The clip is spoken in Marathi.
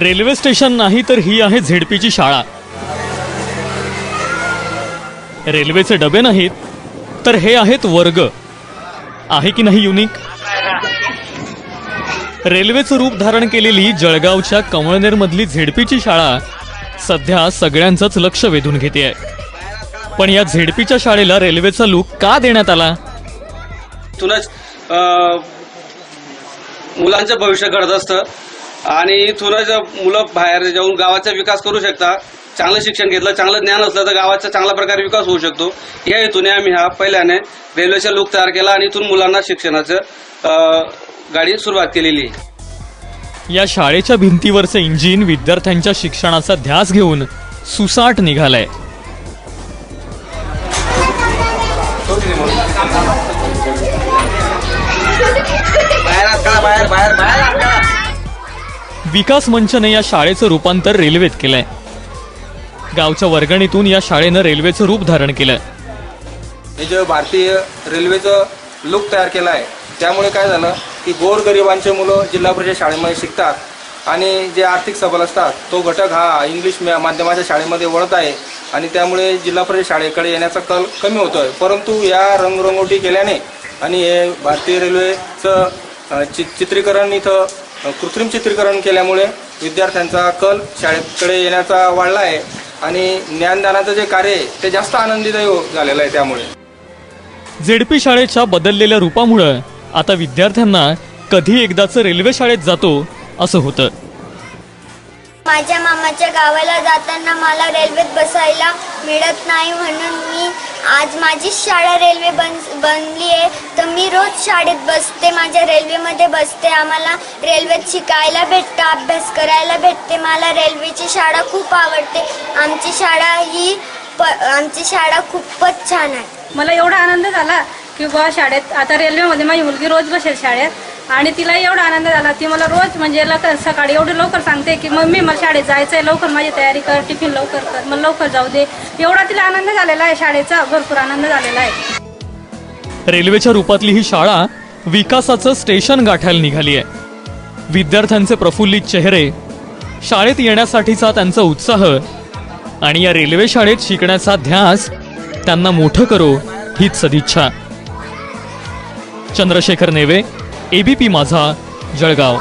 रेल्वे स्टेशन नाही तर ही आहे झेडपीची शाळा. रेल्वेचे डबे नाहीत तर हे आहेत वर्ग. आहे की नाही युनिक रेल्वेचं रूप धारण केलेली जळगावच्या कमळनेरमधली झेडपीची शाळा सध्या सगळ्यांचंच लक्ष वेधून घेते पण या झेडपीच्या शाळेला रेल्वेचा लूक का देण्यात आला? तुला मुलांचं भविष्य घडत असतं. आणि इथूनच मुलं बाहेर जाऊन गावाचा विकास करू शकतात चांगलं शिक्षण घेतलं चांगलं ज्ञान असलं तर गावाचा चांगल्या प्रकारे विकास होऊ शकतो. या हेतूने आम्ही हा पहिल्याने रेल्वेचा लूक तयार केला आणि इथून मुलांना शिक्षणाचं गाडी सुरुवात केलेली. आहे या शाळेच्या भिंतीवरचं इंजिन विद्यार्थ्यांच्या शिक्षणाचा ध्यास घेऊन सुसाट निघालंय. बाहेर बाहेर बाहेर. विकास मंचने या शाळेचं रूपांतर रेल्वेत केलंय. गावच्या वर्गणीतून या शाळेनं रेल्वेचं रूप धारण केलंय. हे जे भारतीय रेल्वेचं लुक तयार केलं आहे त्यामुळे काय झालं की गोरगरिबांचे मुलं जिल्हा परिषद शाळेमध्ये शिकतात आणि जे आर्थिक सबल असतात तो घटक हा इंग्लिश माध्यमाच्या शाळेमध्ये वळत आहे आणि त्यामुळे जिल्हा परिषद शाळेकडे येण्याचा कल कमी होतो आहे परंतु या रंगरंगोटी केल्याने आणि हे भारतीय रेल्वेचं चि चित्रीकरण इथं कृत्रिम चित्रीकरण केल्यामुळे विद्यार्थ्यांचा कल शाळेकडे येण्याचा वाढला आहे आणि ज्ञानदानाचं जे कार्य आहे ते जास्त आनंदीदायी हो- झालेलं आहे त्यामुळे. झेडपी शाळेच्या बदललेल्या रूपामुळं आता विद्यार्थ्यांना कधी एकदाचं रेल्वे शाळेत जातो असं होतं. माझ्या मामाच्या गावाला जाताना मला रेल्वेत बसायला मिळत नाही म्हणून मी आज माझी शाळा रेल्वे बन बनली आहे. मी रोज शाळेत बसते माझ्या रेल्वेमध्ये बसते आम्हाला रेल्वेत शिकायला भेटतं अभ्यास करायला भेटते मला रेल्वेची शाळा खूप आवडते. आमची शाळा ही प आमची शाळा खूपच छान आहे. मला एवढा आनंद झाला की बुवा शाळेत आता रेल्वेमध्ये माझी मुलगी रोज बसेल शाळेत आणि तिला एवढा आनंद झाला ती मला रोज म्हणजे लवकर सकाळी एवढं लवकर सांगते की मम्मी मला शाळेत जायचं आहे लवकर माझी तयारी कर टिफिन लवकर कर मला लवकर जाऊ दे. एवढा तिला आनंद झालेला आहे शाळेचा भरपूर आनंद झालेला आहे. रेल्वेच्या रूपातली ही शाळा विकासाचं स्टेशन गाठायला निघाली आहे. विद्यार्थ्यांचे प्रफुल्लित चेहरे शाळेत येण्यासाठीचा त्यांचा उत्साह आणि या रेल्वे शाळेत शिकण्याचा ध्यास त्यांना मोठं करो हीच सदिच्छा. चंद्रशेखर नेवे एबीपी माझा जळगाव.